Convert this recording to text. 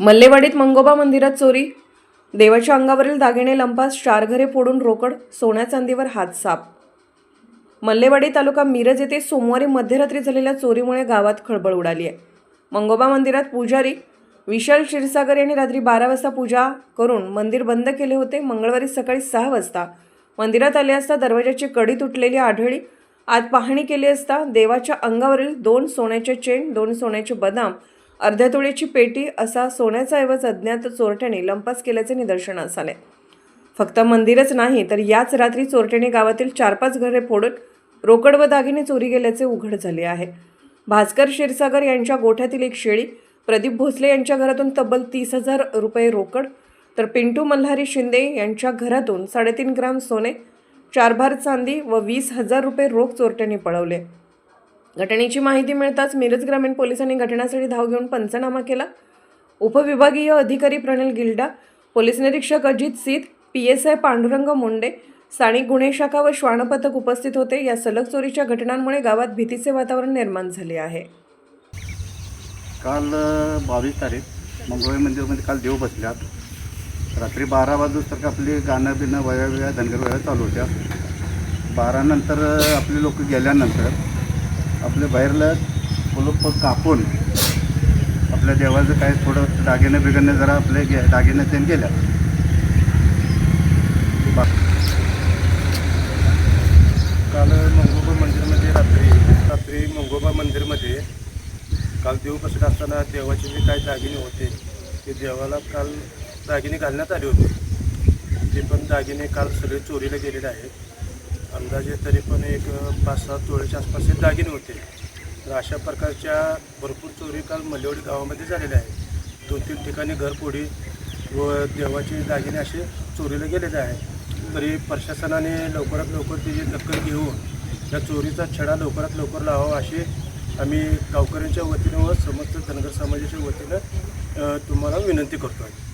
मल्लेवाडीत मंगोबा मंदिरात चोरी. देवाच्या अंगावरील दागिने लंपास चार घरे फोडून रोकड सोन्या चांदीवर हात साप. मल्लेवाडी तालुका मिरज येथे सोमवारी मध्यरात्री झालेल्या चोरीमुळे गावात खळबळ उडाली आहे. मंगोबा मंदिरात पुजारी विशाल क्षीरसागर यांनी रात्री बारा वाजता पूजा करून मंदिर बंद केले होते. मंगळवारी सकाळी सहा वाजता मंदिरात आले असता दरवाजाची कडी तुटलेली आढळली. आत पाहणी केली असता देवाच्या अंगावरील दोन सोन्याचे चेन दोन सोन्याचे बदाम अर्ध्या तोळीची पेटी असा सोन्याचा ऐवज अज्ञात चोरट्याने लंपास केल्याचे निदर्शनास आले. फक्त मंदिरच नाही तर याच रात्री चोरट्याने गावातील चार पाच घरे फोडून रोकड व दागिने चोरी गेल्याचे उघड झाले आहे. भास्कर क्षीरसागर यांच्या गोठ्यातील एक शेळी प्रदीप भोसले यांच्या घरातून तब्बल तीस हजार रुपये रोकड तर पिंटू मल्हारी शिंदे यांच्या घरातून साडेतीन ग्राम सोने चार भार चांदी व वीस हजार रुपये रोख चोरट्याने पळवले. घटनेची माहिती मिळताच मिरज ग्रामीण पोलिसांनी घटनास्थळी धाव घेऊन पंचनामा केला. उपविभागीय अधिकारी प्रणल गिल्डा पोलीस निरीक्षक Ajit Seet P S I Pandurang Munde स्थानिक गुन्हे शाखा व श्वानपथक उपस्थित होते. या सलग चोरीच्या घटनांमुळे गावात भीतीचे वातावरण निर्माण झाले आहे. काल बावीस तारीख मंगळवारी मंदिरमध्ये काल देव बसल्यात. रात्री बारा वाजूस आपली गाणं बिणं वया वया धनगर वया चालू होत्या. बारानंतर आपले लोक गेल्यानंतर आपले बाहेरला कुलूप कापून आपल्या देवाचं काय थोडं दागिने बिगिने जरा आपले गे दागिने ते गेल्या. बा काल मंगोबा मंदिरमध्ये रात्री रात्री मंगोबा मंदिरमध्ये काल देव कसं असताना देवाचे जे काही दागिने होते ते देवाला काल दागिने घालण्यात आले होते. ते पण दागिने काल सगळे चोरीला गेलेले आहेत. अंदाजे तरी पण एक पाच सात तोळ्याच्या आसपास हे दागिने होते. तर अशा प्रकारच्या भरपूर चोरी काल मल्लेवाडी गावामध्ये झालेल्या आहेत. दोन तीन ठिकाणी घरपोडी व देवाचे दागिने असे चोरीला गेलेले आहेत. तरी प्रशासनाने लवकरात लवकर त्याची दखल घेऊन या चोरीचा छडा लवकरात लवकर लावावा अशी आम्ही गावकऱ्यांच्या वतीनं व समस्त धनगर समाजाच्या वतीनं तुम्हाला विनंती करतो आहे